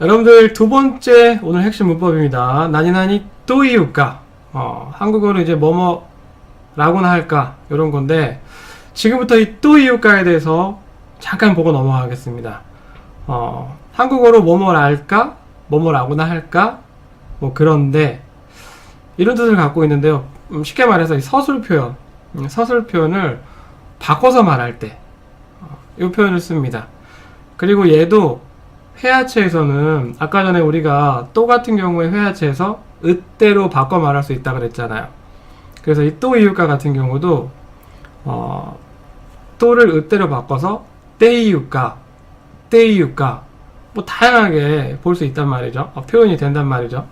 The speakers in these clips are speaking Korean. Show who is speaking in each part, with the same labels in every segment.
Speaker 1: 여러분들 두 번째 오늘 핵심 문법입니다. 나니나니 또 이유가 어, 한국어로 이제 뭐뭐라고나 할까 이런 건데 지금부터 이 또 이유가에 대해서 잠깐 보고 넘어가겠습니다. 어, 한국어로 뭐뭐랄까 뭐뭐라고나 할까 뭐 그런데 이런 뜻을 갖고 있는데요. 음, 쉽게 말해서 이 서술 표현, 음, 서술 표현을 바꿔서 말할 때, 어, 이 표현을 씁니다. 그리고 얘도 회화체에서는 아까 전에 우리가 또 같은 경우에 회화체에서 으대로 바꿔 말할 수 있다 그랬잖아요. 그래서 이 또 이유가 같은 경우도 어, 또를 으대로 바꿔서 때이유가, 때이유가 뭐 다양하게 볼 수 있단 말이죠. 어, 표현이 된단 말이죠.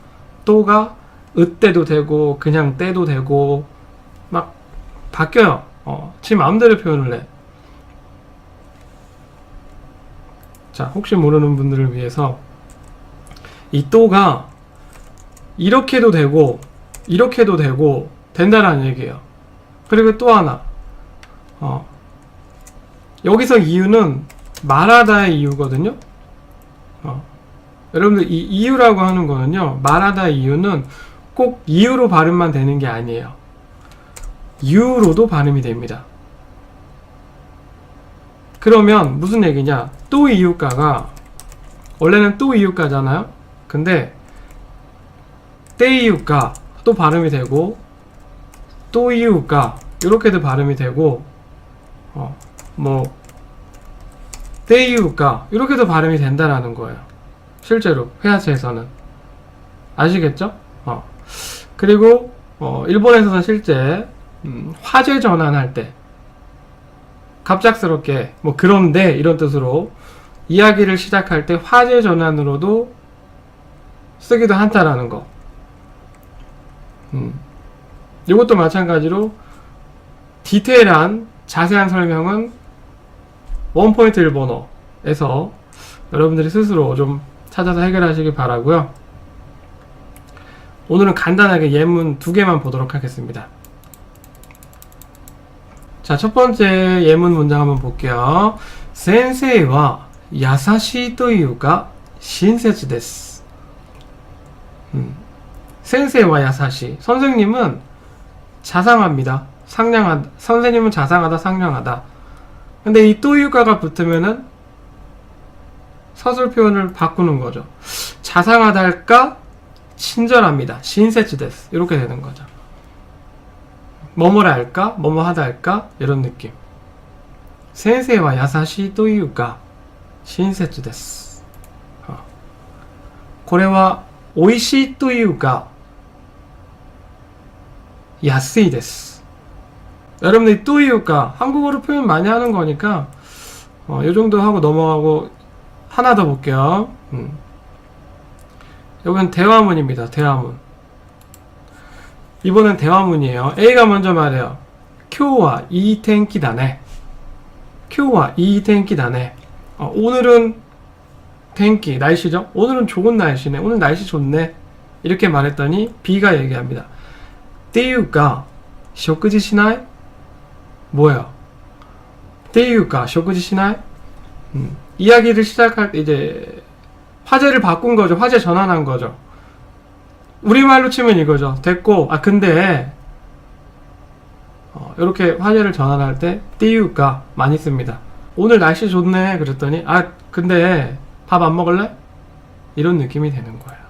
Speaker 1: 또가 으때도 되고 그냥 때도 되고 막 바뀌어요. 어, 지 마음대로 표현을 해. 자, 혹시 모르는 분들을 위해서 이 또가 이렇게도 되고 이렇게도 되고 된다라는 얘기예요. 그리고 또 하나 어, 여기서 이유는 말하다의 이유거든요. 어, 여러분들 이 이유라고 하는 거는요 말하다 이유는 꼭 이유로 발음만 되는 게 아니에요. 유로도 발음이 됩니다. 그러면 무슨 얘기냐? 또 이유가가 원래는 또 이유가잖아요. 근데 때 이유가 또 발음이 되고 또 이유가 이렇게도 발음이 되고 어 뭐 때 이유가 이렇게도 발음이 된다라는 거예요. 실제로 회화체에서는 아시겠죠? 어. 그리고 어, 일본에서는 실제 음, 화재 전환할 때 갑작스럽게 뭐 그런데 이런 뜻으로 이야기를 시작할 때 화재 전환으로도 쓰기도 한다라는 거. 음. 이것도 마찬가지로 디테일한 자세한 설명은 원포인트 일본어에서 여러분들이 스스로 좀 찾아서 해결하시기 바라고요. 오늘은 간단하게 예문 두 개만 보도록 하겠습니다. 자, 첫 번째 예문 문장 한번 볼게요. 센세이와 야사시 또이유가 신세츠 데스. 음. 센세이와 야사시. 선생님은 자상합니다. 상냥하다. 선생님은 자상하다, 상냥하다. 근데 이또유가가 붙으면은 서술 표현을 바꾸는 거죠. 자상하다 할까? 친절합니다. 신세츠 데스. 이렇게 되는 거죠. 뭐뭐라 할까? 뭐뭐 하다 할까? 이런 느낌. 센세와 야사시 또유가 신세츠데스. 어. これは美味しいというか安いです. 여러분들이 또이유가 한국어로 표현 많이 하는 거니까 어, 이 정도 하고 넘어가고 하나 더 볼게요. 음. 이건 대화문입니다. 대화문. 이번엔 대화문이에요. A가 먼저 말해요. 今日はいい天気だね. 今日はいい天気だね. 어, 오늘은天気 날씨죠. 오늘은 좋은 날씨네. 오늘 날씨 좋네. 이렇게 말했더니 B가 얘기합니다. っていうか食事しない 뭐예요? っていうか食事しない 음, 이야기를 시작할 때 이제 화제를 바꾼 거죠. 화제 전환한 거죠. 우리말로 치면 이거죠. 됐고, 아, 근데, 어, 이렇게 화제를 전환할 때, 띠유가 많이 씁니다. 오늘 날씨 좋네. 그랬더니, 아, 근데, 밥 안 먹을래? 이런 느낌이 되는 거예요.